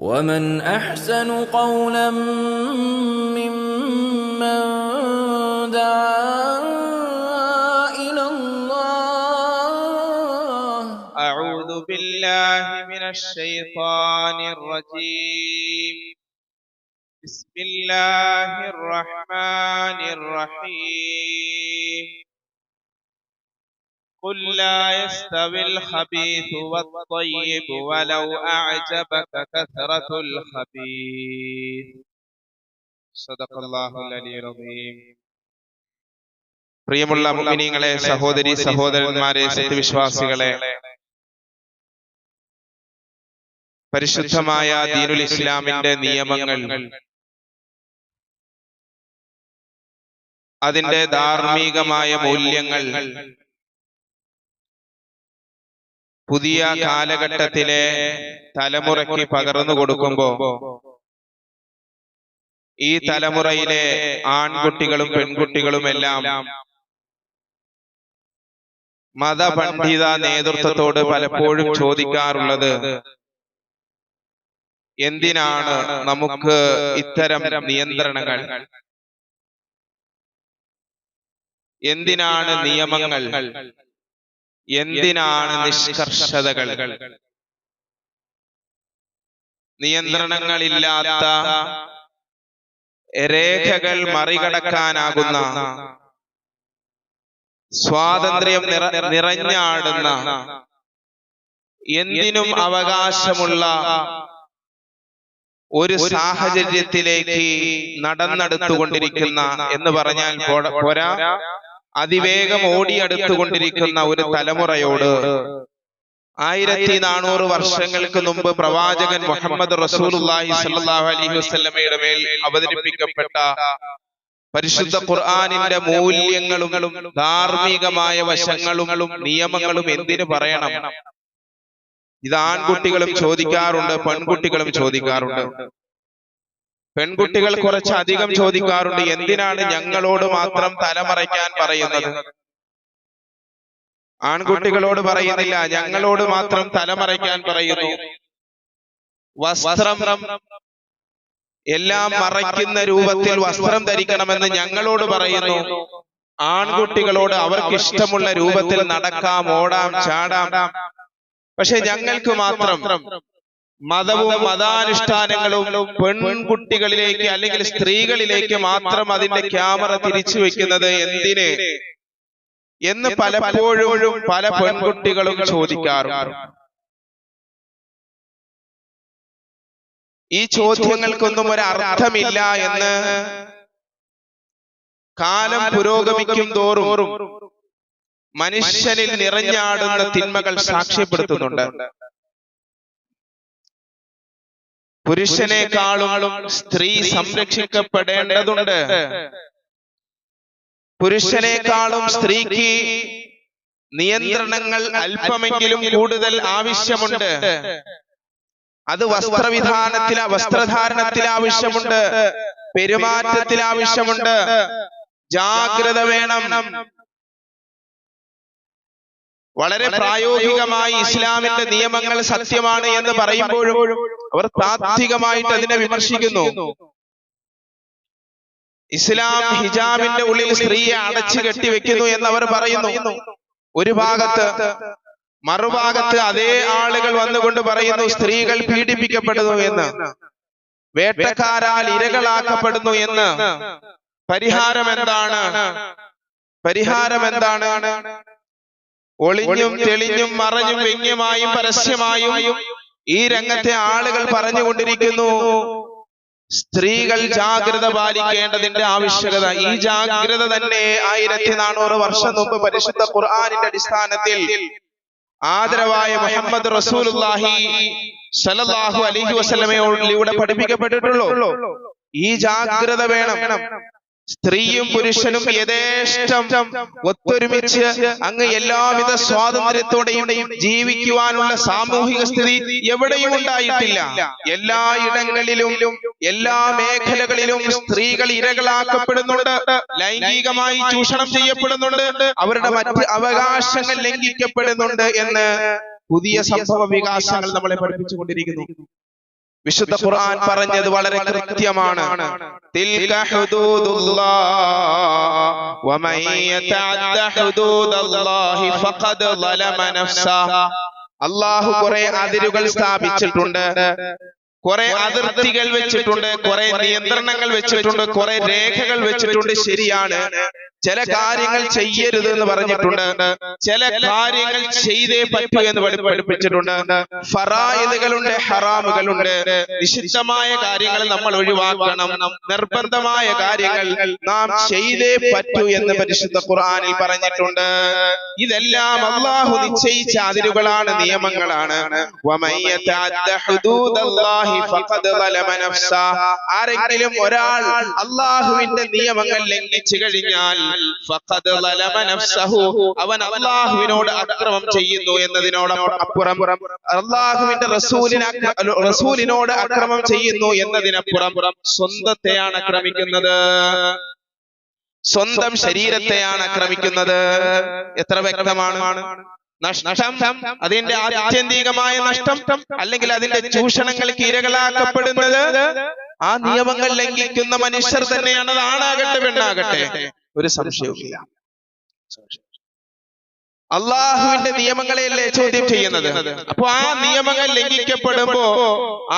ومن احسن قولا ممن دعا إلى الله أعوذ بالله من الشيطان الرجيم. بسم الله الرحمن الرحيم. قل لا يستوي الخبيث والطيب ولو أعجبك كثرة الخبيث صدق الله العلي العظيم പ്രിയമുള്ള മുഅ്മിനീങ്ങളെ സഹോദരി സഹോദരന്മാരെ സത്യവിശ്വാസികളെ പരിശുദ്ധമായ ദീനുൽ ഇസ്ലാമിന്റെ നിയമങ്ങൾ അതിന്റെ ധാർമ്മികമായ മൂല്യങ്ങൾ പുതിയ കാലഘട്ടത്തിലെ തലമുറയ്ക്ക് പകർന്നു കൊടുക്കുമ്പോ ഈ തലമുറയിലെ ആൺകുട്ടികളും പെൺകുട്ടികളും എല്ലാം മതപണ്ഡിത നേതൃത്വത്തോട് പലപ്പോഴും ചോദിക്കാറുള്ളത് എന്തിനാണ് നമുക്ക് ഇത്തരം നിയന്ത്രണങ്ങൾ? എന്തിനാണ് നിയമങ്ങൾ? എന്തിനാണ് നിഷ്കർഷതകൾ? നിയന്ത്രണങ്ങളില്ലാത്ത രേഖകൾ മറികടക്കാനാകുന്ന സ്വാതന്ത്ര്യം നിറ നിറഞ്ഞാടുന്ന എന്തിനും അവകാശമുള്ള ഒരു സാഹചര്യത്തിലേക്ക് നടന്നെടുത്തുകൊണ്ടിരിക്കുന്ന എന്ന് പറഞ്ഞാൽ പോരാ? അതിവേഗം ഓടിയെടുത്തുകൊണ്ടിരിക്കുന്ന ഒരു തലമുറയോട് ആയിരത്തി നാനൂറ് വർഷങ്ങൾക്ക് മുമ്പ് പ്രവാചകൻ മുഹമ്മദ് റസൂലുള്ളാഹി സ്വല്ലല്ലാഹു അലൈഹി വസല്ലമയുടെ മേൽ അവതരിപ്പിക്കപ്പെട്ട പരിശുദ്ധ ഖുർആനിന്റെ മൂല്യങ്ങളും ധാർമ്മികമായ വശങ്ങളും നിയമങ്ങളും എന്തിനു പറയണം? ഇത് ആൺകുട്ടികളും ചോദിക്കാറുണ്ട് പെൺകുട്ടികളും ചോദിക്കാറുണ്ട്. പെൺകുട്ടികൾ കുറച്ചധികം ചോദിക്കാറുണ്ട്. എന്തിനാണ് ഞങ്ങളോട് മാത്രം തലമറയ്ക്കാൻ പറയുന്നത്? ആൺകുട്ടികളോട് പറയുന്നില്ല. ഞങ്ങളോട് മാത്രം തലമറയ്ക്കാൻ പറയുന്നു. വസ്ത്രം എല്ലാം മറയ്ക്കുന്ന രൂപത്തിൽ വസ്ത്രം ധരിക്കണമെന്ന് ഞങ്ങളോട് പറയുന്നു. ആൺകുട്ടികളോട് അവർക്ക് ഇഷ്ടമുള്ള രൂപത്തിൽ നടക്കാം ഓടാം ചാടാം. പക്ഷെ ഞങ്ങൾക്ക് മാത്രം മതവും മതാനുഷ്ഠാനങ്ങളും പെൺകുട്ടികളിലേക്ക് അല്ലെങ്കിൽ സ്ത്രീകളിലേക്ക് മാത്രം അതിന്റെ ക്യാമറ തിരിച്ചു വെക്കുന്നത് എന്തിന്? എന്ന് പലപ്പോഴും പല പെൺകുട്ടികളും ചോദിക്കാറുണ്ട്. ഈ ചോദ്യങ്ങൾക്കൊന്നും ഒരു അർത്ഥമില്ല എന്ന് കാലം പുരോഗമിക്കും തോറും മനുഷ്യനിൽ നിറഞ്ഞാടുന്ന തിന്മകൾ സാക്ഷ്യപ്പെടുത്തുന്നുണ്ട്. പുരുഷനേക്കാളും സ്ത്രീ സംരക്ഷിക്കപ്പെടേണ്ടതുണ്ട്. പുരുഷനേക്കാളും സ്ത്രീക്ക് നിയന്ത്രണങ്ങൾ അല്പമെങ്കിലും കൂടുതൽ ആവശ്യമുണ്ട്. അത് വസ്ത്രവിധാനത്തിൽ വസ്ത്രധാരണത്തിൽ ആവശ്യമുണ്ട്. പെരുമാറ്റത്തിൽ ആവശ്യമുണ്ട്. ജാഗ്രത വേണം. വളരെ പ്രായോഗികമായി ഇസ്ലാമിന്റെ നിയമങ്ങൾ സത്യമാണ് എന്ന് പറയുമ്പോഴും അവർ താത്വികമായിട്ട് അതിനെ വിമർശിക്കുന്നു. ഇസ്ലാം ഹിജാബിന്റെ ഉള്ളിൽ സ്ത്രീയെ അടച്ചു കെട്ടിവെക്കുന്നു എന്ന് അവർ പറയുന്നു. ഒരു ഭാഗത്ത് മറുഭാഗത്ത് അതേ ആളുകൾ വന്നുകൊണ്ട് പറയുന്നു സ്ത്രീകൾ പീഡിപ്പിക്കപ്പെടുന്നു എന്ന്. വേട്ടക്കാരാൽ ഇരകളാക്കപ്പെടുന്നു എന്ന്. പരിഹാരം എന്താണ്? പരിഹാരം എന്താണ്? ഒളിഞ്ഞും തെളിഞ്ഞും മറഞ്ഞും വ്യംഗ്യമായും പരസ്യമായും ഈ രംഗത്തെ ആളുകൾ പറഞ്ഞുകൊണ്ടിരിക്കുന്നു. സ്ത്രീകൾ ജാഗ്രത പാലിക്കേണ്ടതിന്റെ ആവശ്യകത. ഈ ജാഗ്രത തന്നെ ആയിരത്തി നാനൂറ് വർഷം മുമ്പ് പരിശുദ്ധ ഖുർആാനിന്റെ അടിസ്ഥാനത്തിൽ ആദരവായ മുഹമ്മദ് റസൂലുല്ലാഹി സല്ലല്ലാഹു അലൈഹി ഇവിടെ പഠിപ്പിക്കപ്പെട്ടിട്ടുള്ളൂ. ഈ ജാഗ്രത വേണം. സ്ത്രീയും പുരുഷനും യഥേഷ്ടം ഒത്തൊരുമിച്ച് അങ്ങ് എല്ലാവിധ സ്വാതന്ത്ര്യത്തോടെയും ജീവിക്കുവാനുള്ള സാമൂഹിക സ്ഥിതി എവിടെയും ഉണ്ടായിട്ടില്ല. എല്ലാ ഇടങ്ങളിലും എല്ലാ മേഖലകളിലും സ്ത്രീകൾ ഇരകളാക്കപ്പെടുന്നുണ്ട്. ലൈംഗികമായി ചൂഷണം ചെയ്യപ്പെടുന്നുണ്ട്. അവരുടെ മറ്റ് അവകാശങ്ങൾ ലംഘിക്കപ്പെടുന്നുണ്ട് എന്ന് പുതിയ സംഭവ വികാസങ്ങൾ നമ്മളെ പഠിപ്പിച്ചുകൊണ്ടിരിക്കുന്നു. വിശുദ്ധ ഖുർആൻ പറഞ്ഞത് വളരെ കൃത്യമാണ്. തിൽക ഹുദൂദുല്ലാഹ് വമൻ യതഅദ്ദ ഹുദൂദല്ലാഹി ഫഖദ് ളലമ നഫ്സഹ അല്ലാഹു കുറെ അതിരുകൾ സ്ഥാപിച്ചിട്ടുണ്ട്. കുറെ അതിർത്തികൾ വെച്ചിട്ടുണ്ട്. കുറെ നിയന്ത്രണങ്ങൾ വെച്ചിട്ടുണ്ട്. കുറെ രേഖകൾ വെച്ചിട്ടുണ്ട്. ശരിയാണ്. ചില കാര്യങ്ങൾ ചെയ്യരുത് എന്ന് പറഞ്ഞിട്ടുണ്ട്. ചില കാര്യങ്ങൾ ചെയ്തേ പറ്റൂ എന്ന് പഠിപ്പിച്ചിട്ടുണ്ട്. ഫറായിദുകളുണ്ട് ഹറാമുകളുണ്ട്. നിഷിദ്ധമായ കാര്യങ്ങൾ നമ്മൾ ഒഴിവാക്കണം. നിർബന്ധമായ കാര്യങ്ങൾ നാം ചെയ്തേ പറ്റൂ എന്ന് പരിശുദ്ധ ഖുർആനിൽ പറഞ്ഞിട്ടുണ്ട്. ഇതെല്ലാം അള്ളാഹു നിശ്ചയിച്ച അതിരുകളാണ് നിയമങ്ങളാണ്. ആരെങ്കിലും ഒരാൾ അള്ളാഹുവിന്റെ നിയമങ്ങൾ ലംഘിച്ചു കഴിഞ്ഞാൽ അവൻ അള്ളാഹുവിനോട് അക്രമം ചെയ്യുന്നു എന്നതിനോടപ്പുറം അള്ളാഹുവിന്റെ റസൂലിനെ അക്ര- റസൂലിനോട് അക്രമം ചെയ്യുന്നു എന്നതിനപ്പുറം സ്വന്തത്തെയാണ് അക്രമിക്കുന്നത്. സ്വന്തം ശരീരത്തെയാണ് ആക്രമിക്കുന്നത് എത്ര വ്യക്തമാണ്? നഷ്ടം അതിന്റെ ആത്യന്തികമായ നഷ്ടം അല്ലെങ്കിൽ അതിന്റെ ചൂഷണങ്ങൾ ഇരകളാക്കപ്പെടുന്നത് ആ നിയമങ്ങൾ ലംഘിക്കുന്ന മനുഷ്യർ തന്നെയാണ് അത് ആണാകട്ടെ പെണ്ണാകട്ടെ. ഒരു സംശയവുമില്ല. അള്ളാഹുവിന്റെ നിയമങ്ങളെയല്ലേ ചോദ്യം ചെയ്യുന്നത്? അപ്പൊ ആ നിയമങ്ങൾ ലംഘിക്കപ്പെടുമ്പോ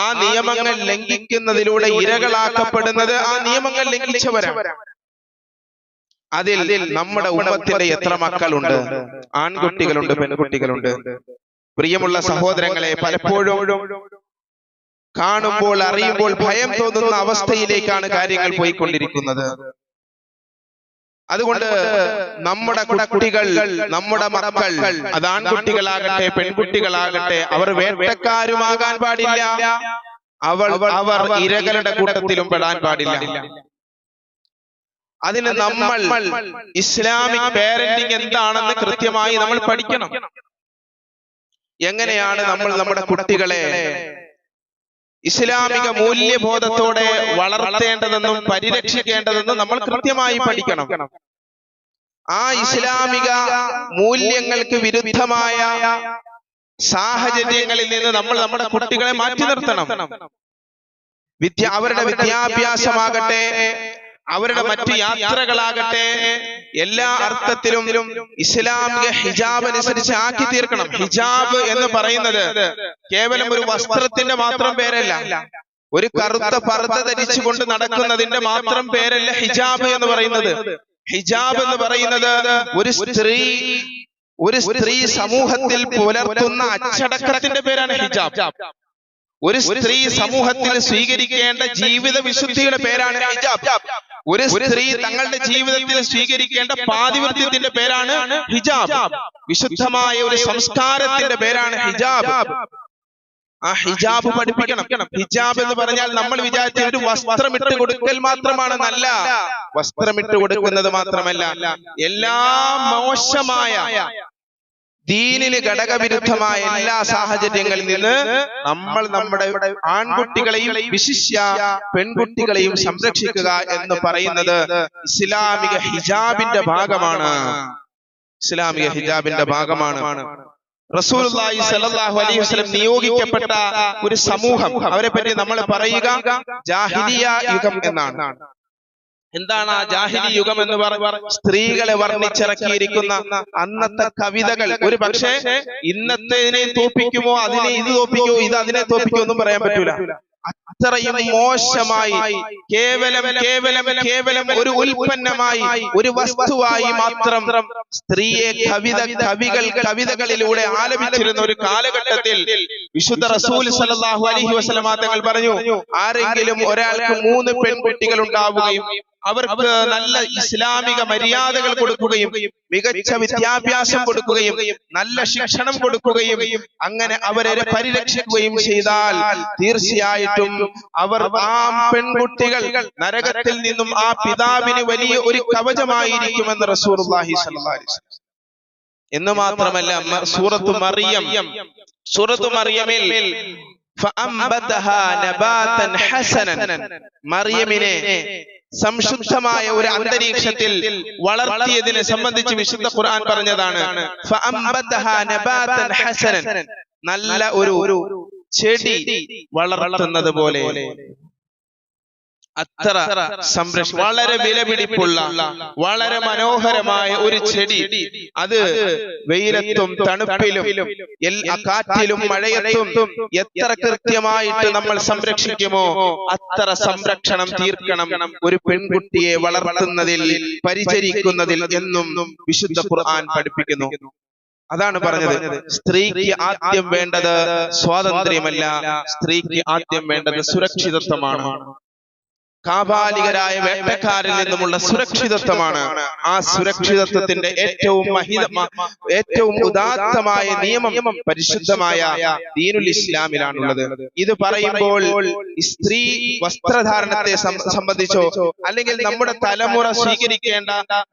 ആ നിയമങ്ങൾ ലംഘിക്കുന്നതിലൂടെ ഇരകളാക്കപ്പെടുന്നത് ആ നിയമങ്ങൾ ലംഘിച്ചവരാണ് അതിൽ നമ്മുടെ ഉമ്മത്തിന്റെ എത്ര മക്കളുണ്ട്? ആൺകുട്ടികളുണ്ട് പെൺകുട്ടികളുണ്ട്. പ്രിയമുള്ള സഹോദരങ്ങളെ പലപ്പോഴും കാണുമ്പോൾ അറിയുമ്പോൾ ഭയം തോന്നുന്ന അവസ്ഥയിലേക്കാണ് കാര്യങ്ങൾ പോയിക്കൊണ്ടിരിക്കുന്നത്. അതുകൊണ്ട് നമ്മുടെ കുട്ടികൾ നമ്മുടെ മക്കൾ അത് ആൺകുട്ടികളാകട്ടെ പെൺകുട്ടികളാകട്ടെ അവർ വേട്ടക്കാരുമാകാൻ പാടില്ല. അവൾ അവർ ഇരകളുടെ കൂട്ടത്തിലും പെടാൻ പാടില്ല. അതിന് നമ്മൾ ഇസ്ലാമിക് പേരന്റിങ് എന്താണെന്ന് കൃത്യമായി നമ്മൾ പഠിക്കണം. എങ്ങനെയാണ് നമ്മൾ നമ്മുടെ കുട്ടികളെ ഇസ്ലാമിക മൂല്യബോധത്തോടെ വളർത്തേണ്ടതെന്നും പരിരക്ഷിക്കേണ്ടതെന്നും നമ്മൾ കൃത്യമായി പഠിക്കണം. ആ ഇസ്ലാമിക മൂല്യങ്ങൾക്ക് വിരുദ്ധമായ സാഹചര്യങ്ങളിൽ നിന്ന് നമ്മൾ നമ്മുടെ കുട്ടികളെ മാറ്റി നിർത്തണം. വിദ്യ അവരുടെ വിദ്യാഭ്യാസമാകട്ടെ അവരുടെ മറ്റു യാത്രകളാകട്ടെ എല്ലാ അർത്ഥത്തിലും ഇസ്ലാമിക ഹിജാബ് അനുസരിച്ച് ആക്കി തീർക്കണം. ഹിജാബ് എന്ന് പറയുന്നത് കേവലം ഒരു വസ്ത്രത്തിന്റെ മാത്രം പേരല്ല. ഒരു കറുത്ത പർദ്ദ ധരിച്ചുകൊണ്ട് നടക്കുന്നതിന്റെ മാത്രം പേരല്ല ഹിജാബ് എന്ന് പറയുന്നത്. ഹിജാബ് എന്ന് പറയുന്നത് ഒരു സ്ത്രീ ഒരു സ്ത്രീ സമൂഹത്തിൽ പുലർത്തുന്ന അച്ചടക്കത്തിന്റെ പേരാണ് ഹിജാബ്. ഒരു സ്ത്രീ സമൂഹത്തിൽ സ്വീകരിക്കേണ്ട ജീവിത വിശുദ്ധിയുടെ പേരാണ് ഹിജാബ്. ഒരു സ്ത്രീ തങ്ങളുടെ ജീവിതത്തിൽ സ്വീകരിക്കേണ്ട പാതിവൃത്യത്തിന്റെ പേരാണ് ഹിജാബ്. വിശുദ്ധമായ ഒരു സംസ്കാരത്തിന്റെ പേരാണ് ഹിജാബ്. ആ ഹിജാബ് പഠിപ്പിക്കണം. ഹിജാബ് എന്ന് പറഞ്ഞാൽ നമ്മൾ വിചാരിച്ച ഒരു വസ്ത്രമിട്ട് കൊടുക്കൽ മാത്രമാണ്. നല്ല വസ്ത്രം ഇട്ട് കൊടുക്കുന്നത് മാത്രമല്ല. എല്ലാ മോശമായ ദീനിന് ഘടകവിരുദ്ധമായ എല്ലാ സാഹചര്യങ്ങളിൽ നിന്ന് നമ്മൾ നമ്മുടെ ആൺകുട്ടികളെയും വിശിഷ്യ പെൺകുട്ടികളെയും സംരക്ഷിക്കുക എന്ന് പറയുന്നത് ഇസ്ലാമിക ഹിജാബിന്റെ ഭാഗമാണ്. ഇസ്ലാമിക ഹിജാബിന്റെ ഭാഗമാണ്. റസൂലുള്ളാഹി സ്വല്ലല്ലാഹു അലൈഹി വസല്ലം നിയോഗിക്കപ്പെട്ട ഒരു സമൂഹം. അവരെ പറ്റി നമ്മൾ പറയുക ജാഹിദിയ യുഗം എന്നാണ്. എന്താണ് ആ ജാഹിലി യുഗം എന്ന് പറഞ്ഞ സ്ത്രീകളെ വർണിച്ചിറക്കിയിരിക്കുന്ന അന്നത്തെ കവിതകൾ. ഒരു പക്ഷേ ഇന്നത്തെ തോപ്പിക്കുമോ? അതിനെ ഇത് തോപ്പിക്കുമോ? ഇത് അതിനെ തോപ്പിക്കുമോ? ഒന്നും പറയാൻ പറ്റൂല. അത്രയും മോശമായി കേവലം കേവലം കേവലം ഒരു ഉൽപ്പന്നമായി ഒരു വസ്തുവായി മാത്രം സ്ത്രീയെ കവിത കവികൾ കവിതകളിലൂടെ ആലപിച്ചിരുന്ന ഒരു കാലഘട്ടത്തിൽ വിശുദ്ധ റസൂൽ സല്ലല്ലാഹു അലഹി വസല്ലമ തങ്ങൾ പറഞ്ഞു ആരെങ്കിലും ഒരാൾക്ക് മൂന്ന് പെൺകുട്ടികൾ ഉണ്ടാവുകയും അവർക്ക് നല്ല ഇസ്ലാമിക മര്യാദകൾ കൊടുക്കുകയും മികച്ച വിദ്യാഭ്യാസം കൊടുക്കുകയും നല്ല ശിക്ഷണം കൊടുക്കുകയും അങ്ങനെ അവരെ പരിരക്ഷിക്കുകയും ചെയ്താൽ തീർച്ചയായിട്ടും അവർ ആ പെൺകുട്ടികൾ നരകത്തിൽ നിന്നും ആ പിതാവിന് വലിയ ഒരു കവചമായിരിക്കുമെന്ന് റസൂർ എന്ന് മാത്രമല്ല സൂറത്തു മറിയം. സൂറത്തു മറിയമിൽ മറിയമിനെ സംശുദ്ധമായ ഒരു അന്തരീക്ഷത്തിൽ വളർത്തിയതിനെ സംബന്ധിച്ച് വിശുദ്ധ ഖുർആൻ പറഞ്ഞതാണ് നല്ല ഒരു ചെടി വളർത്തുന്നത് പോലെ. അത്ര സംരക്ഷ വളരെ വിലപിടിപ്പുള്ള വളരെ മനോഹരമായ ഒരു ചെടി. അത് വെയിലത്തും തണുപ്പിലും കാറ്റിലും മഴയത്തും എത്ര കൃത്യമായിട്ട് നമ്മൾ സംരക്ഷിക്കുമോ? അത്ര സംരക്ഷണം തീർക്കണം ഒരു പെൺകുട്ടിയെ വളർത്തുന്നതിൽ പരിചരിക്കുന്നതിൽ എന്നും വിശുദ്ധ ഖുർആൻ പഠിപ്പിക്കുന്നു. അതാണ് പറഞ്ഞത്. സ്ത്രീക്ക് ആദ്യം വേണ്ടത് സ്വാതന്ത്ര്യമല്ല. സ്ത്രീക്ക് ആദ്യം വേണ്ടത് സുരക്ഷിതത്വമാണ്. കാപാലികരായ വേട്ടക്കാരിൽ നിന്നുമുള്ള സുരക്ഷിതത്വമാണ്. ആ സുരക്ഷിതത്വത്തിന്റെ ഏറ്റവും മഹിത ഏറ്റവും ഉദാത്തമായ നിയമം പരിശുദ്ധമായ ദീനുൽ ഇസ്ലാമിലാണുള്ളത്. ഇത് പറയുമ്പോൾ സ്ത്രീ വസ്ത്രധാരണത്തെ സംബന്ധിച്ചോ അല്ലെങ്കിൽ നമ്മുടെ തലമുറ സ്വീകരിക്കേണ്ട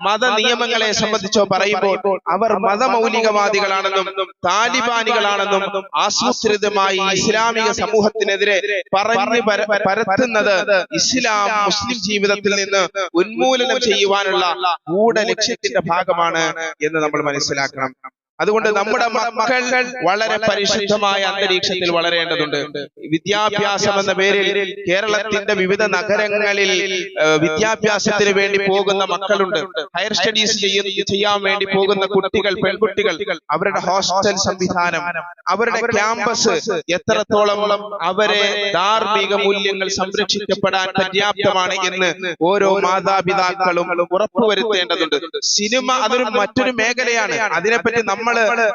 മത നിയമങ്ങളെ സംബന്ധിച്ചോ പറയുമ്പോൾ അവർ മതമൗലികവാദികളാണെന്നും താലിബാനികളാണെന്നും ആസൂത്രിതമായി ഇസ്ലാമിക സമൂഹത്തിനെതിരെ പറഞ്ഞു പരത്തുന്നത് ഇസ്ലാം മുസ്ലിം ജീവിതത്തിൽ നിന്ന് ഉന്മൂലനം ചെയ്യുവാനുള്ള ഗൂഢ ലക്ഷ്യത്തിന്റെ ഭാഗമാണ് എന്ന് നമ്മൾ മനസ്സിലാക്കണം. അതുകൊണ്ട് നമ്മുടെ മക്കൾ വളരെ പരിശുദ്ധമായ അന്തരീക്ഷത്തിൽ വളരേണ്ടതുണ്ട്. വിദ്യാഭ്യാസം എന്ന പേരിൽ കേരളത്തിന്റെ വിവിധ നഗരങ്ങളിൽ വിദ്യാഭ്യാസത്തിന് വേണ്ടി പോകുന്ന മക്കളുണ്ട്. ഹയർ സ്റ്റഡീസ് ചെയ്യാൻ വേണ്ടി പോകുന്ന കുട്ടികൾ പെൺകുട്ടികൾ അവരുടെ ഹോസ്റ്റൽ സംവിധാനം അവരുടെ ക്യാമ്പസ് എത്രത്തോളം അവരെ ധാർമ്മിക മൂല്യങ്ങൾ സംരക്ഷിക്കപ്പെടാൻ പര്യാപ്തമാണ് എന്ന് ഓരോ മാതാപിതാക്കളും ഉറപ്പുവരുത്തേണ്ടതുണ്ട്. സിനിമ അതൊരു മറ്റൊരു മേഖലയാണ്. അതിനെപ്പറ്റി നമ്മൾ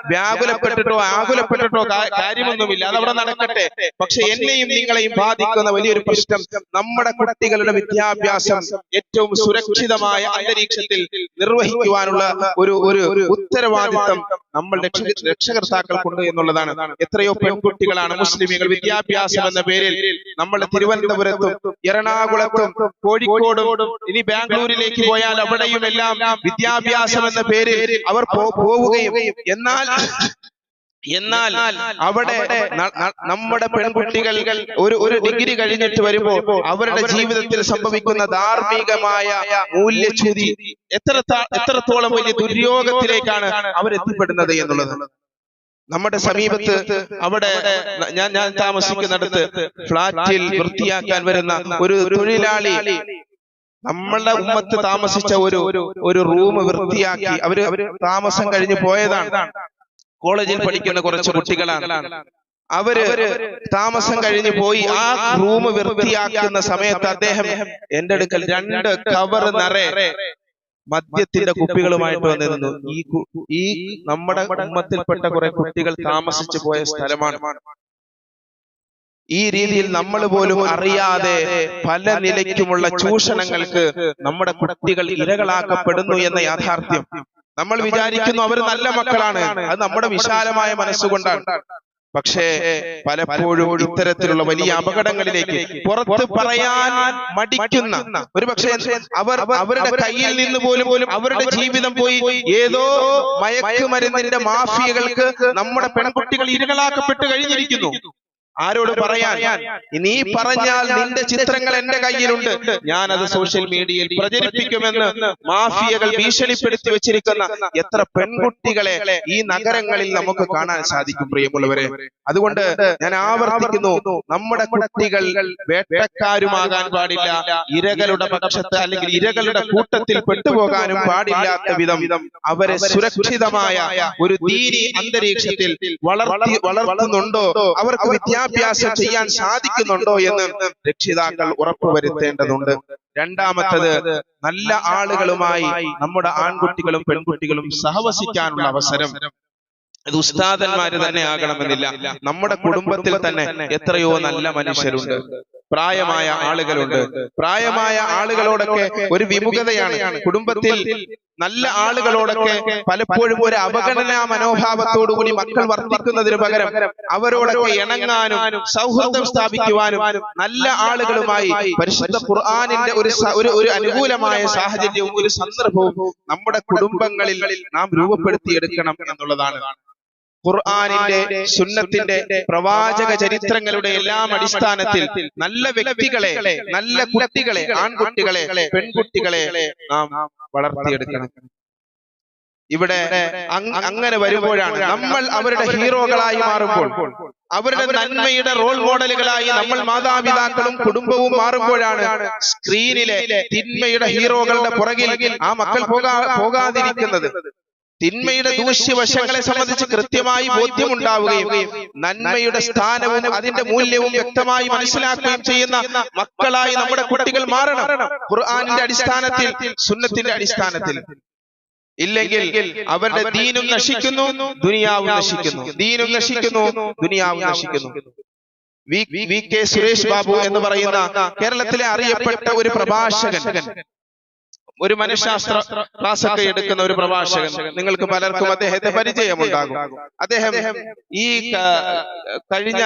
വ്യാകുലപ്പെട്ടിട്ടോ ആകുലപ്പെട്ടിട്ടോ കാര്യമൊന്നുമില്ല. അതവിടെ നടക്കട്ടെ. പക്ഷെ എന്നെയും നിങ്ങളെയും ബാധിക്കുന്ന വലിയൊരു പ്രശ്നം നമ്മുടെ കുട്ടികളുടെ വിദ്യാഭ്യാസം ഏറ്റവും സുരക്ഷിതമായ അന്തരീക്ഷത്തിൽ നിർവഹിക്കുവാനുള്ള ഒരു ഒരു ഉത്തരവാദിത്തം നമ്മൾ രക്ഷകർത്താക്കൾ കൊണ്ട് എന്നുള്ളതാണ് എത്രയോ പെൺകുട്ടികളാണ് മുസ്ലിമുകൾ വിദ്യാഭ്യാസം എന്ന പേരിൽ നമ്മൾ തിരുവനന്തപുരത്തും എറണാകുളത്തും കോഴിക്കോടും ഇനി ബാംഗ്ലൂരിലേക്ക് പോയാൽ അവിടെയും എല്ലാം വിദ്യാഭ്യാസം എന്ന പേരിൽ അവർ പോവുകയും എന്നാൽ എന്നാൽ അവിടെ നമ്മുടെ പെൺകുട്ടികൾ ഒരു ഒരു ഡിഗ്രി കഴിഞ്ഞിട്ട് വരുമ്പോൾ അവരുടെ ജീവിതത്തിൽ സംഭവിക്കുന്ന ധാർമ്മികമായ മൂല്യച്യുതി എത്ര എത്രത്തോളം വലിയ ദുര്യോഗത്തിലേക്കാണ് അവർ എത്തിപ്പെടുന്നത് എന്നുള്ളത്. നമ്മുടെ സമീപത്ത് അവിടെ ഞാൻ ഞാൻ താമസിക്കുന്നിടത്ത് ഫ്ളാറ്റിൽ വൃത്തിയാക്കാൻ വരുന്ന ഒരു തൊഴിലാളി നമ്മളുടെ ഉമ്മത്ത് താമസിച്ച ഒരു ഒരു റൂം വൃത്തിയാക്കി അവർ അവർ താമസം കഴിഞ്ഞു പോയതാണ്. കോളേജിൽ പഠിക്കുന്ന കുറച്ച് കുട്ടികളാണ്. അവർ താമസം കഴിഞ്ഞ് പോയി ആ റൂം വൃത്തിയാക്കുന്ന സമയത്ത് അദ്ദേഹം എന്റെ അടുക്കൽ രണ്ട് കവർ നിറയെ മദ്യത്തിന്റെ കുപ്പികളുമായിട്ട് വന്നിരുന്നു. ഈ ഈ നമ്മുടെ കുടുംബത്തിൽപ്പെട്ട കുറെ കുട്ടികൾ താമസിച്ചു പോയ സ്ഥലമാണ്. ഈ രീതിയിൽ നമ്മൾ പോലും അറിയാതെ പല നിലയ്ക്കുമുള്ള ചൂഷണങ്ങൾക്ക് നമ്മുടെ കുട്ടികൾ ഇരകളാക്കപ്പെടുന്നു എന്ന യാഥാർത്ഥ്യം. നമ്മൾ വിചാരിക്കുന്നു അവർ നല്ല മക്കളാണ്. അത് നമ്മുടെ വിശാലമായ മനസ്സുകൊണ്ടാണ്. പക്ഷേ പലപ്പോഴും ഇത്തരത്തിലുള്ള വലിയ അപകടങ്ങളിലേക്ക് പുറത്ത് പറയാൻ മടിക്കുന്ന ഒരു പക്ഷേ അവർ അവരുടെ കയ്യിൽ നിന്ന് പോലും പോലും അവരുടെ ജീവിതം പോയി ഏതോ മയക്കുമരുന്നിന്റെ മാഫിയകൾക്ക് നമ്മുടെ പെൺകുട്ടികൾ ഇരകളാക്കപ്പെട്ട് കഴിഞ്ഞിരിക്കുന്നു. ആരോട് പറയാൻ? നീ പറഞ്ഞാൽ നിന്റെ ചിത്രങ്ങൾ എന്റെ കയ്യിലുണ്ട്. ഞാൻ അത് സോഷ്യൽ മീഡിയയിൽ പ്രചരിപ്പിക്കുമെന്ന് മാഫിയകൾ ഭീഷണിപ്പെടുത്തി വെച്ചിരിക്കുന്ന എത്ര പെൺകുട്ടികളെ ഈ നഗരങ്ങളിൽ നമുക്ക് കാണാൻ സാധിക്കും പ്രിയമുള്ളവരെ. അതുകൊണ്ട് ഞാൻ ആവർത്തിക്കുന്നു നമ്മുടെ കുട്ടികൾ വേട്ടക്കാരുമാകാൻ പാടില്ല ഇരകളുടെ പക്ഷത്ത് അല്ലെങ്കിൽ ഇരകളുടെ കൂട്ടത്തിൽ പെട്ടുപോകാനും പാടില്ലാത്ത വിധം അവരെ സുരക്ഷിതമായ ഒരു ദീനി അന്തരീക്ഷത്തിൽ വളർത്തി വളർത്തുന്നുണ്ടോ? അവർക്ക് വിദ്യാഭ്യാസം ചെയ്യാൻ സാധിക്കുന്നുണ്ടോ എന്ന് രക്ഷിതാക്കൾ ഉറപ്പുവരുത്തേണ്ടതുണ്ട്. രണ്ടാമത്തത് നല്ല ആളുകളുമായി നമ്മുടെ ആൺകുട്ടികളും പെൺകുട്ടികളും സഹവസിക്കാനുള്ള അവസരം. ഇത് ഉസ്താദന്മാര് തന്നെ ആകണമെന്നില്ല. നമ്മുടെ കുടുംബത്തിൽ തന്നെ എത്രയോ നല്ല മനുഷ്യരുണ്ട്. പ്രായമായ ആളുകളുണ്ട്. പ്രായമായ ആളുകളോടൊക്കെ ഒരു വിമുഖതയാണ്. കുടുംബത്തിൽ നല്ല ആളുകളോടൊക്കെ പലപ്പോഴും ഒരു അവഗണനാ മനോഭാവത്തോടുകൂടി മക്കൾ വർദ്ധിക്കുന്നതിന് പകരം അവരോടൊക്കെ ഇണങ്ങാനും സൗഹൃദം സ്ഥാപിക്കുവാനും നല്ല ആളുകളുമായി പരിശുദ്ധ ഖുർആാനിന്റെ ഒരു ഒരു അനുകൂലമായ സാഹചര്യവും ഒരു സന്ദർഭവും നമ്മുടെ കുടുംബങ്ങളിൽ നാം രൂപപ്പെടുത്തിയെടുക്കണം എന്നുള്ളതാണ്. ഖുർആാനിന്റെ സുന്നത്തിന്റെ പ്രവാചക ചരിത്രങ്ങളുടെ എല്ലാം അടിസ്ഥാനത്തിൽ നല്ല വ്യക്തികളെ നല്ല കുട്ടികളെ ആൺകുട്ടികളെ പെൺകുട്ടികളെ നാം വളർത്തിയെടുക്കണം. ഇവിടെ അങ്ങനെ വരുമ്പോഴാണ് നമ്മൾ അവരുടെ ഹീറോകളായി മാറുമ്പോൾ അവരുടെ നന്മയുടെ റോൾ മോഡലുകളായി നമ്മൾ മാതാപിതാക്കളും കുടുംബവും മാറുമ്പോഴാണ് സ്ക്രീനിലെ തിന്മയുടെ ഹീറോകളുടെ പുറകിൽ ആ മക്കൾ പോകാ പോകാതിരിക്കുന്നത്. തിന്മയുടെ ദൂഷ്യവശങ്ങളെ സംബന്ധിച്ച് കൃത്യമായി ബോധ്യമുണ്ടാവുകയും നന്മയുടെ സ്ഥാനവും അതിന്റെ മൂല്യവും വ്യക്തമായി മനസ്സിലാക്കുകയും ചെയ്യുന്ന മക്കളായി നമ്മുടെ കുട്ടികൾ മാറണം. ഖുർആാനിന്റെ അടിസ്ഥാനത്തിൽ സുന്നത്തിന്റെ അടിസ്ഥാനത്തിൽ. ഇല്ലെങ്കിൽ അവരുടെ ദീനും നശിക്കുന്നു ദുനിയാവും നശിക്കുന്നു. ദീനും നശിക്കുന്നു ദുനിയാവും നശിക്കുന്നു. വി കെ സുരേഷ് ബാബു എന്ന് പറയുന്ന കേരളത്തിലെ അറിയപ്പെട്ട ഒരു പ്രഭാഷകൻ. ഒരു മനഃശാസ്ത്ര ക്ലാസ് ഒക്കെ എടുക്കുന്ന ഒരു പ്രഭാഷകൻ. നിങ്ങൾക്ക് പലർക്കും അദ്ദേഹത്തെ പരിചയമുണ്ടാകും. അദ്ദേഹം ഈ കഴിഞ്ഞ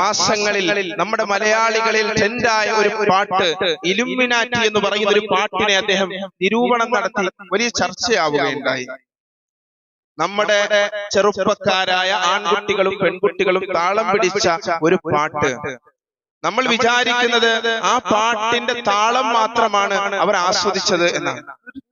മാസങ്ങളിൽ നമ്മുടെ മലയാളികളിൽ ട്രെൻഡായ ഒരു പാട്ട് ഇലുമിനാറ്റി എന്ന് പറയുന്ന ഒരു പാട്ടിനെ അദ്ദേഹം നിരൂപണം നടത്തി. വലിയ ചർച്ചയാവുകയുണ്ടായി. നമ്മുടെ ചെറുപ്പക്കാരായ ആൺകുട്ടികളും പെൺകുട്ടികളും താളം പിടിച്ച ഒരു പാട്ട്. നമ്മൾ വിചാരിക്കുന്നത് ആ പാട്ടിന്റെ താളം മാത്രമാണ് അവർ ആസ്വദിച്ചത് എന്നാണ്.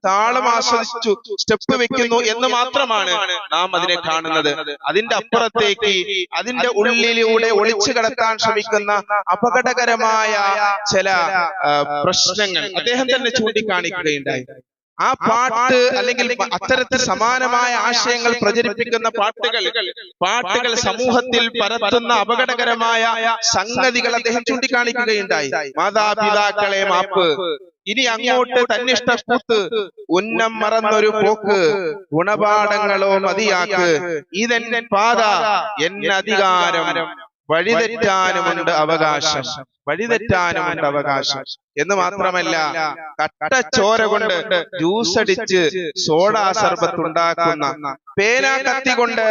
താളം ആസ്വദിച്ചു സ്റ്റെപ്പ് വെക്കുന്നു എന്ന് മാത്രമാണ് നാം അതിനെ കാണുന്നത്. അതിന്റെ അപ്പുറത്തേക്ക് അതിന്റെ ഉള്ളിലൂടെ ഒളിച്ചു കടത്താൻ ശ്രമിക്കുന്ന അപകടകരമായ ചില പ്രശ്നങ്ങൾ. അദ്ദേഹം തന്നെ ചൂണ്ടിക്കാണിക്കുകയുണ്ടായി. ആ പാട്ട് അല്ലെങ്കിൽ അത്തരത്തിൽ സമാനമായ ആശയങ്ങൾ പ്രചരിപ്പിക്കുന്ന പാട്ടുകൾ പാട്ടുകൾ സമൂഹത്തിൽ പരത്തുന്ന അപകടകരമായ സംഗതികൾ അദ്ദേഹം ചൂണ്ടിക്കാണിക്കുകയുണ്ടായി. മാതാപിതാക്കളെ മാപ്പ്. ഇനി അങ്ങോട്ട് തന്നിഷ്ട കൂത്ത് ഉന്നം മറന്നൊരു പോക്ക്. ഗുണപാഠങ്ങളോ മതിയാക്ക്. ഇതെൻ പാത. എന്നധികാരം വഴിതെറ്റാനുമുണ്ട് അവകാശം. വഴിതെറ്റാനുമുണ്ട് അവകാശം. എന്ന് മാത്രമല്ല കട്ട ചോര കൊണ്ട് ജ്യൂസ് അടിച്ച് സോഡാ സർബത്ത് ഉണ്ടാക്കുന്ന പേന കത്തി കൊണ്ട്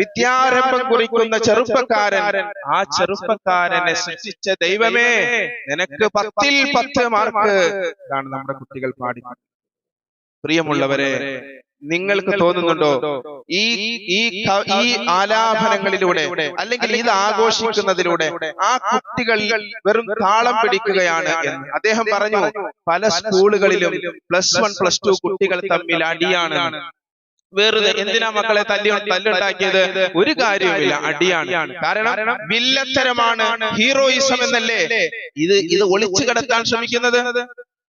വിദ്യാരംഭം കുറിക്കുന്ന ചെറുപ്പക്കാരൻ ആ ചെറുപ്പക്കാരനെ സൃഷ്ടിച്ച ദൈവമേ നിനക്ക് പത്തിൽ പത്ത് മാർക്ക് ഇതാണ് നമ്മുടെ കുട്ടികൾ പാടി. പ്രിയമുള്ളവരെ നിങ്ങൾക്ക് തോന്നുന്നുണ്ടോ? ഈ ഈ ഈ ആലാപനങ്ങളിലൂടെ അല്ലെങ്കിൽ ഇത് ആഘോഷിക്കുന്നതിലൂടെ ആ കുട്ടികൾ വെറും താളം പിടിക്കുകയാണ് എന്ന്. അദ്ദേഹം പറഞ്ഞു പല സ്കൂളുകളിലും പ്ലസ് വൺ പ്ലസ് ടു കുട്ടികൾ തമ്മിൽ അടിയാണ്. വേറെ എന്തിനാ മക്കളെ തല്ലി തല്ലുണ്ടാക്കിയത്? ഒരു കാര്യവുമില്ല അടിയാണ്. കാരണം വില്ലത്തരമാണ് ഹീറോയിസം എന്നല്ലേ? ഇത് ഇത് ഒളിച്ചു കടത്താൻ ശ്രമിക്കുന്നത്?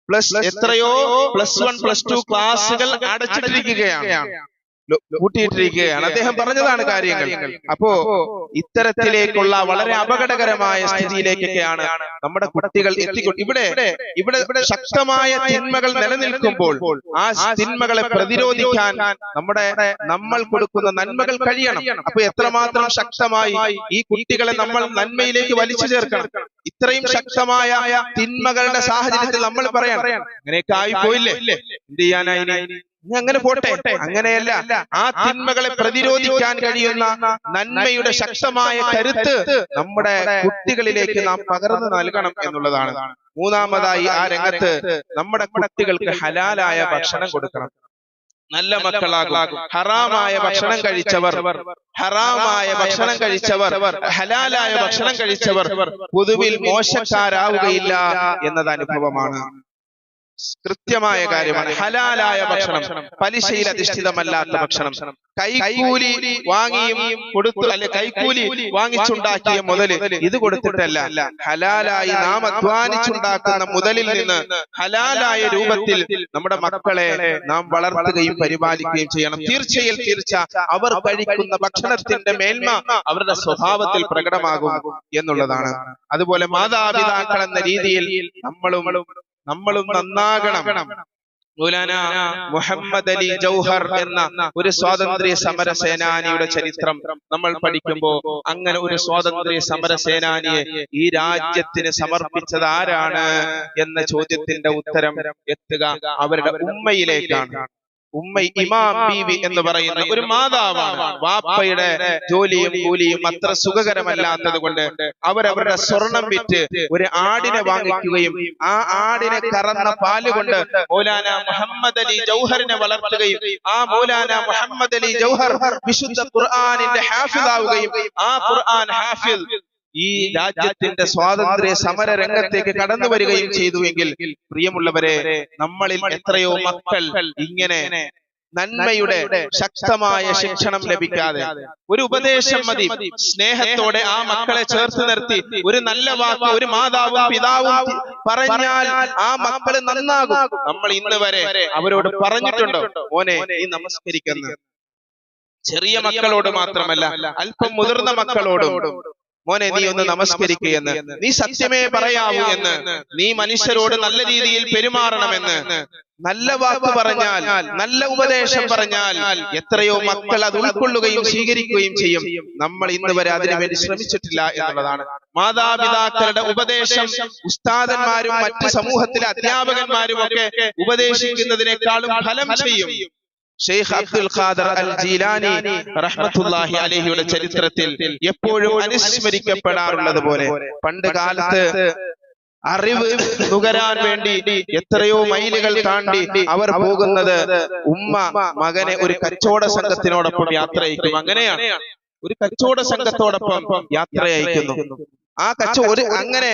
പ്ലസ് എത്രയോ പ്ലസ് വൺ പ്ലസ് ടു ക്ലാസ്സുകൾ അടച്ചിട്ടിരിക്കുകയാണ്. കൂട്ടിയിട്ടിരിക്കുകയാണ്. അദ്ദേഹം പറഞ്ഞതാണ് കാര്യങ്ങൾ. അപ്പോ ഇത്തരത്തിലേക്കുള്ള വളരെ അപകടകരമായ സ്ഥിതിയിലേക്കൊക്കെയാണ് നമ്മുടെ കുട്ടികൾ എത്തിക്കൊണ്ട് ഇവിടെ ഇവിടെ ശക്തമായ തിന്മകൾ നിലനിൽക്കുമ്പോൾ ആ തിന്മകളെ പ്രതിരോധിക്കാൻ നമ്മുടെ നമ്മൾ കൊടുക്കുന്ന നന്മകൾ കഴിയണം. അപ്പൊ എത്രമാത്രം ശക്തമായി ഈ കുട്ടികളെ നമ്മൾ നന്മയിലേക്ക് വലിച്ചു ചേർക്കണം. ഇത്രയും ശക്തമായ തിന്മകളുടെ സാഹചര്യത്തിൽ നമ്മൾ പറയാം. അങ്ങനെയൊക്കെ ആയി പോയില്ലേ? എന്ത് ചെയ്യാനായി അങ്ങനെ പോട്ടെ. അങ്ങനെയല്ല. ആ തിന്മകളെ പ്രതിരോധിക്കാൻ കഴിയുന്ന നന്മയുടെ ശക്തമായ കരുത്ത് നമ്മുടെ കുട്ടികളിലേക്ക് നാം പകർന്നു നൽകണം എന്നുള്ളതാണ്. മൂന്നാമതായി ആ രംഗത്ത് നമ്മുടെ കുട്ടികൾക്ക് ഹലാലായ ഭക്ഷണം കൊടുക്കണം. നല്ല മക്കളാകും. ഹറാമായ ഭക്ഷണം കഴിച്ചവർ. ഹറാമായ ഭക്ഷണം കഴിച്ചവർ. ഹലാലായ ഭക്ഷണം കഴിച്ചവർ. പൊതുവിൽ മോശക്കാരാവുകയില്ല എന്നത് അനുഭവമാണ് കൃത്യമായ കാര്യമാണ്. ഹലാലായ ഭക്ഷണം. പലിശയിൽ അധിഷ്ഠിതമല്ലാത്ത ഭക്ഷണം. കൈക്കൂലി വാങ്ങിയും കൊടുത്തു അല്ലെ കൈക്കൂലി വാങ്ങിച്ചുണ്ടാക്കിയ മുതൽ ഇത് കൊടുത്തിട്ടല്ല. ഹലാലായി നാം അധ്വാനിച്ചുണ്ടാക്കുന്ന മുതലിൽ നിന്ന് ഹലാലായ രൂപത്തിൽ നമ്മുടെ മക്കളെ നാം വളർത്തുകയും പരിപാലിക്കുകയും ചെയ്യണം. തീർച്ചയിൽ തീർച്ച അവർ കഴിക്കുന്ന ഭക്ഷണത്തിന്റെ മേന്മ അവരുടെ സ്വഭാവത്തിൽ പ്രകടമാകും എന്നുള്ളതാണ്. അതുപോലെ മാതാപിതാക്കൾ എന്ന രീതിയിൽ നമ്മളും നമ്മളും നന്നാകണം. മൗലാന മുഹമ്മദ് അലി ജൗഹർ എന്ന ഒരു സ്വാതന്ത്ര്യ സമര സേനാനിയുടെ ചരിത്രം നമ്മൾ പഠിക്കുമ്പോ അങ്ങനെ ഒരു സ്വാതന്ത്ര്യ സമര സേനാനിയെ ഈ രാജ്യത്തിന് സമർപ്പിച്ചത് ആരാണ് എന്ന ചോദ്യത്തിന്റെ ഉത്തരം എത്തുക അവരുടെ ഉമ്മയിലേക്കാണ്. ഉമ്മ ഇമാം ബീവി എന്ന് പറയുന്ന ഒരു മാതാവാണ്. വാപ്പയുടെ ജോലിയും കൂലിയും അത്ര സുഖകരമല്ലാത്തത് കൊണ്ട് അവരവരുടെ സ്വർണം വിറ്റ് ഒരു ആടിനെ വാങ്ങിക്കുകയും ആ ആടിനെ കറന്ന പാൽ കൊണ്ട് മൗലാന മുഹമ്മദ് അലി ജൗഹറിനെ വളർത്തുകയും ആ മൗലാന മുഹമ്മദ് അലി ജൗഹർ വിശുദ്ധ ഖുർആാനിന്റെ ഹാഫിദാവുകയും ആ ഖുർആൻ ഹാഫിദ് ഈ രാജ്യത്തിന്റെ സ്വാതന്ത്ര്യ സമര രംഗത്തേക്ക് കടന്നു വരികയും ചെയ്തുവെങ്കിൽ പ്രിയമുള്ളവരെ നമ്മളിൽ എത്രയോ മക്കൾ ഇങ്ങനെ നന്മയുടെ ശക്തമായ ശിക്ഷണം ലഭിക്കാതെ ഒരു ഉപദേശം മതി. സ്നേഹത്തോടെ ആ മക്കളെ ചേർത്ത് നിർത്തി. ഒരു നല്ല വാക്ക് ഒരു മാതാവും പിതാവും പറഞ്ഞാൽ ആ മക്കൾ നന്നാകും. നമ്മൾ ഇന്ന് വരെ അവരോട് പറഞ്ഞിട്ടുണ്ടോ? മോനെ നീ നമസ്കരിക്കുന്നത് ചെറിയ മക്കളോട് മാത്രമല്ല അല്പം മുതിർന്ന മക്കളോടും മോനെ നീ ഒന്ന് നമസ്കരിക്കുകയെന്ന്. നീ സത്യമേ പറയാവൂ എന്ന്. നീ മനുഷ്യരോട് നല്ല രീതിയിൽ പെരുമാറണമെന്ന്. നല്ല വാക്ക് പറഞ്ഞാൽ നല്ല ഉപദേശം പറഞ്ഞാൽ എത്രയോ മക്കൾ അത് ഉൾക്കൊള്ളുകയും സ്വീകരിക്കുകയും ചെയ്യും. നമ്മൾ ഇന്ന് വരെ അതിനു വേണ്ടി ശ്രമിച്ചിട്ടില്ല എന്നുള്ളതാണ്. മാതാപിതാക്കളുടെ ഉപദേശം ഉസ്താദന്മാരും മറ്റ് സമൂഹത്തിലെ അധ്യാപകന്മാരും ഒക്കെ ഉപദേശിക്കുന്നതിനേക്കാളും ഫലം ചെയ്യും. ഷെയ്ഖ് അബ്ദുൽ ഖാദർ അൽ ജീലാനി റഹ്മത്തുല്ലാഹി അലഹിയുടെ ചരിത്രത്തിൽ എപ്പോഴും അനുസ്മരിക്കപ്പെടാറുള്ളത് പോലെ പണ്ട് കാലത്ത് അറിവ് നുകരാൻ വേണ്ടി എത്രയോ മൈലുകൾ താണ്ടി അവർ പോകുന്നത് ഉമ്മ മകനെ ഒരു കച്ചവട സംഘത്തിനോടൊപ്പം യാത്ര അയക്കും. അങ്ങനെയാണ്. ഒരു കച്ചവട സംഘത്തോടൊപ്പം യാത്ര അയക്കുന്നു. ആ കച്ച ഒരു അങ്ങനെ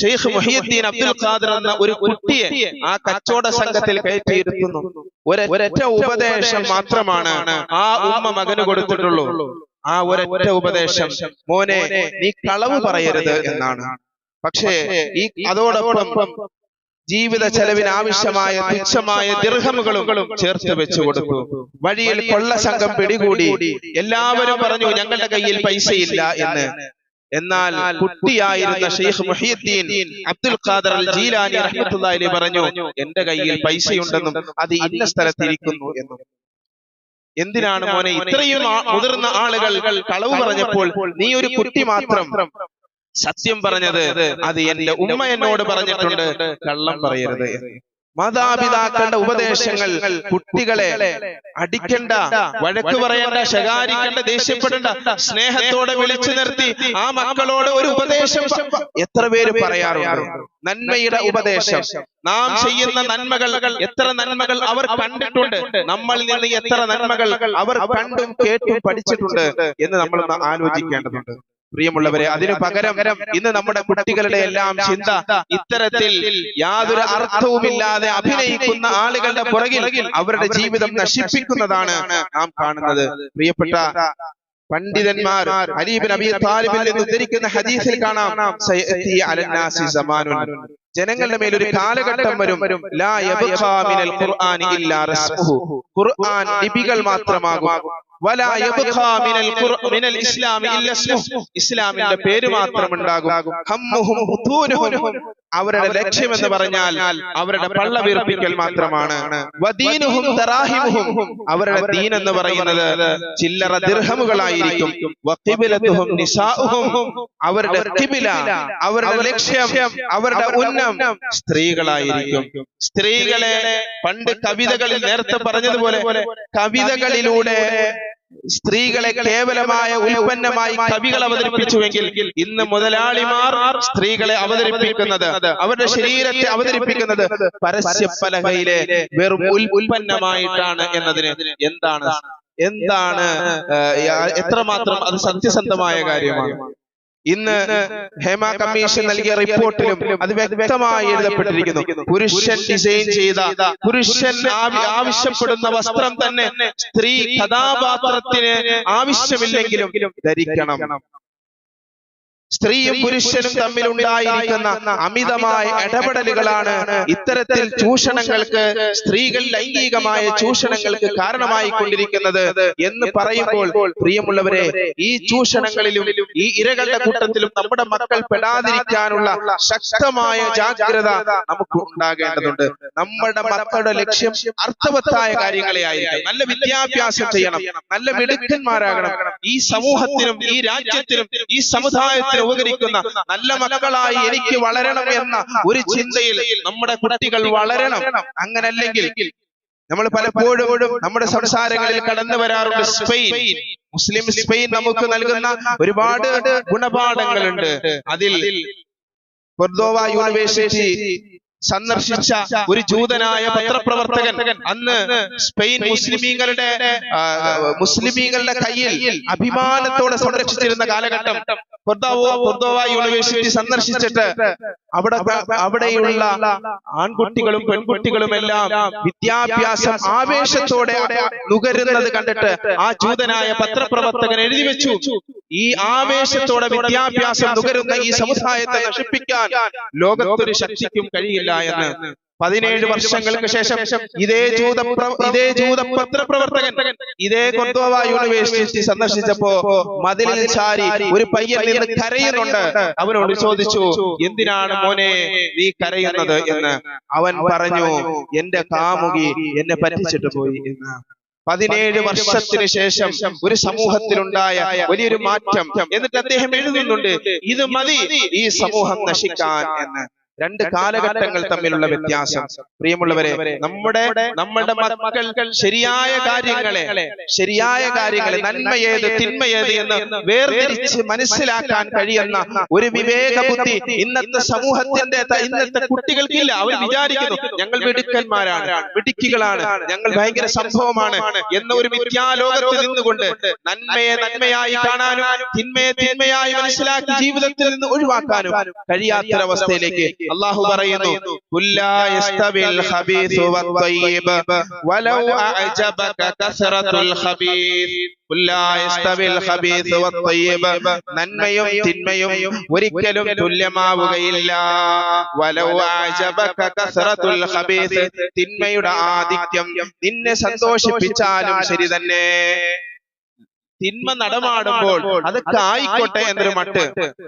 ഷെയ്ഖ് മുഹിയുദ്ദീൻ അബ്ദുൽ ഖാദർ എന്ന ഒരു കുട്ടിയെ ആ കച്ചവട സംഘത്തിൽ കയറ്റിയിരുത്തുന്നു ഒരു ഒരൊറ്റ ഉപദേശം മാത്രമാണ് ആ ഉമ്മ മകന് കൊടുത്തിട്ടുള്ളൂ. ആ ഒരൊറ്റ ഉപദേശം. മോനെ നീ കളവ് പറയരുത് എന്നാണ്. പക്ഷേ ഈ അതോടൊപ്പം ജീവിത ചെലവിന് ആവശ്യമായ തുച്ഛമായ ദീർഘമുകളും ചേർത്ത് വെച്ചു കൊടുത്തു. വഴിയിൽ കൊള്ള സംഘം പിടികൂടി. എല്ലാവരും പറഞ്ഞു ഞങ്ങളുടെ കയ്യിൽ പൈസയില്ല എന്ന്. എന്നാൽ കുട്ടിയായിരുന്ന ഷെയ്ഖ് മുഹിയുദ്ദീൻ അബ്ദുൽ ഖാദർ അൽ ജീലാനി റഹ്മത്തുള്ളാഹി പറഞ്ഞു എന്റെ കയ്യിൽ പൈസയുണ്ടെന്നും അത് ഇന്ന സ്ഥലത്തിരിക്കുന്നു എന്നും. എന്തിനാണ് മോനെ ഇത്രയും മുതിർന്ന ആളുകൾ കളവ് പറഞ്ഞപ്പോൾ നീ ഒരു കുട്ടി മാത്രം. സത്യം പറഞ്ഞത് അത് എന്റെ ഉമ്മ എന്നോട് പറഞ്ഞിട്ടുണ്ട് കള്ളം പറയരുത്. എന്ന്. മാതാപിതാക്കളുടെ ഉപദേശങ്ങൾ കുട്ടികളെ അടിക്കണ്ട വഴക്ക് പറയണ്ട ശകാരിക്കണ്ട ദേഷ്യപ്പെടണ്ട സ്നേഹത്തോടെ വിളിച്ചു നിർത്തി ആ മക്കളോട് ഒരു ഉപദേശം എത്ര പേര് പറയാറുണ്ട്? നന്മയുടെ ഉപദേശം. നാം ചെയ്യുന്ന നന്മകൾ എത്ര നന്മകൾ അവർ കണ്ടിട്ടുണ്ട്? നമ്മളിൽ നിന്ന് എത്ര നന്മകൾ അവർ കണ്ടും കേട്ടും പഠിച്ചിട്ടുണ്ട് എന്ന് നമ്മൾ ആലോചിക്കേണ്ടതുണ്ട്. പ്രിയമുള്ളവരെ അതിനു പകരം ഇന്ന് നമ്മുടെ കുട്ടികളുടെ എല്ലാം ചിന്ത ഇത്തരത്തിൽ യാതൊരു അർത്ഥവുമില്ലാതെ അഭിനയിക്കുന്ന ആളുകളുടെ പുറകിൽ അവരുടെ ജീവിതം നശിപ്പിക്കുന്നതാണ് നാം കാണുന്നത്. പ്രിയപ്പെട്ട പണ്ഡിതന്മാർ അലീബിൻ അബി താലിബിൽ നിന്ന് ഉദ്ധരിക്കുന്ന ഹദീസിൽ കാണാം ജനങ്ങളുടെ മേൽ ഒരു കാലഘട്ടം വരും. ഖുർആൻ ലിപികൾ മാത്രമാകും. ഇസ്ലാമിന്റെ പേര് മാത്രം ഉണ്ടാകും. അവരുടെ ലക്ഷ്യം എന്ന് പറഞ്ഞാൽ അവരുടെ പള്ള വീർപ്പിക്കൽ മാത്രമാണ്. അവരുടെ ദീൻ എന്ന് പറയുന്നത് ചില്ലറ ദീർഘമുകളായിരിക്കും അവരുടെ അവരുടെ ലക്ഷ്യം അവരുടെ ഉന്നം സ്ത്രീകളായിരിക്കും. സ്ത്രീകളെ പണ്ട് കവിതകളിൽ നേരത്തെ പറഞ്ഞതുപോലെ കവിതകളിലൂടെ സ്ത്രീകളെ കേവലമായ ഉൽപ്പന്നമായി കവികൾ അവതരിപ്പിച്ചുവെങ്കിൽ ഇന്ന് മുതലാളിമാർ സ്ത്രീകളെ അവതരിപ്പിക്കുന്നത് അവരുടെ ശരീരത്തെ അവതരിപ്പിക്കുന്നത് പരസ്യപ്പലകയിലെ വെറും ഉൽപ്പന്നമായിട്ടാണ് എന്നതിന് എന്താണ്? എന്താണ് എത്രമാത്രം അത് സത്യസന്ധമായ കാര്യമാണ്? ഇന്ന് ഹേമ കമ്മീഷൻ നൽകിയ റിപ്പോർട്ടിലും അത് വ്യക്തമായി എഴുതപ്പെട്ടിരിക്കുന്നു. പുരുഷൻ ഡിസൈൻ ചെയ്ത പുരുഷൻ ആവ- ആവശ്യപ്പെടുന്ന വസ്ത്രം തന്നെ സ്ത്രീ കഥാപാത്രത്തിന് ആവശ്യമില്ലെങ്കിലും ധരിക്കണം. സ്ത്രീയും പുരുഷനും തമ്മിൽ ഉണ്ടായിരിക്കുന്ന അമിതമായ ഇടപെടലുകളാണ് ഇത്തരത്തിൽ ചൂഷണങ്ങൾക്ക് സ്ത്രീകൾ ലൈംഗികമായ ചൂഷണങ്ങൾക്ക് കാരണമായി കൊണ്ടിരിക്കുന്നത് എന്ന് പറയുമ്പോൾ പ്രിയമുള്ളവരെ ഈ ചൂഷണങ്ങളിലും ഈ ഇരകളുടെ കൂട്ടത്തിലും നമ്മുടെ മക്കൾ പെടാതിരിക്കാനുള്ള ശക്തമായ ജാഗ്രത നമുക്ക് ഉണ്ടാകേണ്ടതുണ്ട്. നമ്മുടെ മക്കളുടെ ലക്ഷ്യം അർത്ഥവത്തായ കാര്യങ്ങളെ ആയിരിക്കും നല്ല വിദ്യാഭ്യാസം ചെയ്യണം. നല്ല മിടുക്കന്മാരാകണം. ഈ സമൂഹത്തിനും ഈ രാജ്യത്തിനും ഈ സമുദായത്തിനും ഉപകരിക്കുന്ന നല്ല മക്കളായി എനിക്ക് വളരണം എന്ന ഒരു ചിന്തയിൽ നമ്മുടെ കുട്ടികൾ വളരണം. അങ്ങനല്ലെങ്കിൽ നമ്മൾ പലപ്പോഴും നമ്മുടെ സംസാരങ്ങളിൽ കടന്നു വരാറുണ്ട് സ്പെയിൻ. മുസ്ലിം സ്പെയിൻ നമുക്ക് നൽകുന്ന ഒരുപാട് ഗുണപാഠങ്ങളുണ്ട്. അതിൽ യൂണിവേഴ്സിറ്റി സന്ദർശിച്ച ഒരു ജൂതനായ പത്രപ്രവർത്തകൻ അന്ന് സ്പെയിൻ മുസ്ലിമീങ്ങളുടെ മുസ്ലിമീങ്ങളുടെ കയ്യിൽ അഭിമാനത്തോടെ സംരക്ഷിച്ചിരുന്ന കാലഘട്ടം കൊർദോവ യൂണിവേഴ്സിറ്റി സന്ദർശിച്ചിട്ട് അവിടെ അവിടെയുള്ള ആൺകുട്ടികളും പെൺകുട്ടികളും എല്ലാം വിദ്യാഭ്യാസം ആവേശത്തോടെ നുകരുന്നത് കണ്ടിട്ട് ആ ജൂതനായ പത്രപ്രവർത്തകൻ എഴുതി വെച്ചു. ഈ ആവേശത്തോടെ വിദ്യാഭ്യാസം നുകരുന്ന ഈ സമുദായത്തെ നശിപ്പിക്കാൻ ലോകത്തൊരു ശക്തിക്കും കഴിയില്ല. എന്ന് പതിനേഴ് വർഷങ്ങൾക്ക് ശേഷം ഇതേ ജൂത ഇതേ ജൂത പത്രപ്രവർത്തകൻ ഇതേ കൊർദോവ യൂണിവേഴ്സിറ്റി സന്ദർശിച്ചപ്പോ മതിലിൽ ചാരി ഒരു പയ്യൻ നിന്ന് കരയുന്നുണ്ട്. അവനോട് ചോദിച്ചു എന്തിനാണ് മോനെ നീ കരയുന്നത് എന്ന്? അവൻ പറഞ്ഞു എന്റെ കാമുകി എന്നെ പറ്റിച്ചിട്ട് പോയി എന്ന്. പതിനേഴ് വർഷത്തിന് ശേഷം ഒരു സമൂഹത്തിലുണ്ടായ വലിയൊരു മാറ്റം എന്നിട്ട് അദ്ദേഹം എഴുതുന്നുണ്ട് ഇത് മതി ഈ സമൂഹം നശിക്കാൻ എന്ന്. രണ്ട് കാലഘട്ടങ്ങൾ തമ്മിലുള്ള വ്യത്യാസം. പ്രിയമുള്ളവരെ നമ്മുടെ നമ്മുടെ മക്കൾ ശരിയായ കാര്യങ്ങളെ ശരിയായ കാര്യങ്ങളെ നന്മയേത് തിന്മയേത് എന്ന് വേർതിരിച്ച് മനസ്സിലാക്കാൻ കഴിയുന്ന ഒരു വിവേക ബുദ്ധി ഇന്നത്തെ സമൂഹത്തിന്റെ ഇന്നത്തെ കുട്ടികൾക്കില്ല. അവർ വിചാരിക്കുന്നു ഞങ്ങൾ മിടുക്കന്മാരാണ് മിടുക്കികളാണ്. ഞങ്ങൾ ഭയങ്കര സംഭവമാണ് എന്ന ഒരു മിഥ്യാലോകത്ത് നിന്നുകൊണ്ട് നന്മയെ നന്മയായി കാണാനും തിന്മയെ തിന്മയായി മനസ്സിലാക്കി ജീവിതത്തിൽ നിന്ന് ഒഴിവാക്കാനും കഴിയാത്തൊരവസ്ഥയിലേക്ക് അള്ളാഹു പറയുന്നു "കുല്ലാ യസ്തവിൽ ഖബീഥു വത്വയ്യിബ് വലൗ അഅജബക കസറത്തുൽ ഖബീഥ് കുല്ലാ യസ്തവിൽ ഖബീഥു വത്വയ്യിബ് നന്മയും തിന്മയും ഒരിക്കലും തുല്യമാവുകയില്ല. തിന്മയുടെ ആധിക്യം നിന്നെ സന്തോഷിപ്പിച്ചാലും ശരി തന്നെ. തിന്മ നടമാടുമ്പോൾ അതൊക്കെ ആയിക്കോട്ടെ എന്നൊരു മട്ട്.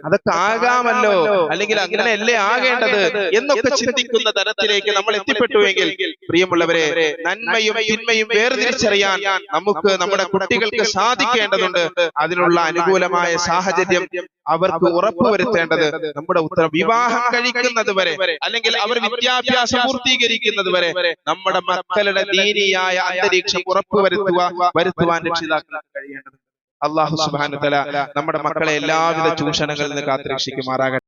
അതൊക്കെ ആകാമല്ലോ അല്ലെങ്കിൽ അങ്ങനെയല്ലേ ആകേണ്ടത് എന്നൊക്കെ ചിന്തിക്കുന്ന തരത്തിലേക്ക് നമ്മൾ എത്തിപ്പെട്ടുവെങ്കിൽ പ്രിയമുള്ളവരെ നന്മയും തിന്മയും വേർതിരിച്ചറിയാൻ നമുക്ക് നമ്മുടെ കുട്ടികൾക്ക് സാധിക്കേണ്ടതുണ്ട്. അതിനുള്ള അനുകൂലമായ സാഹചര്യം അവർക്ക് ഉറപ്പുവരുത്തേണ്ടത് നമ്മുടെ ഉത്തരം വിവാഹം കഴിക്കുന്നത് വരെ അല്ലെങ്കിൽ അവർ വിദ്യാഭ്യാസം പൂർത്തീകരിക്കുന്നത് വരെ നമ്മുടെ മക്കളുടെ ദീനിയായ അന്തരീക്ഷം ഉറപ്പുവരുത്തുക വരുത്തുവാൻ രക്ഷിതാക്കൾക്ക് കഴിയേണ്ടത് അള്ളാഹു സുബാനു തല നമ്മുടെ മക്കളെ എല്ലാവിധ ചൂഷണങ്ങളിൽ നിന്ന് കാത്തുരക്ഷിക്കുമാറാകട്ടെ.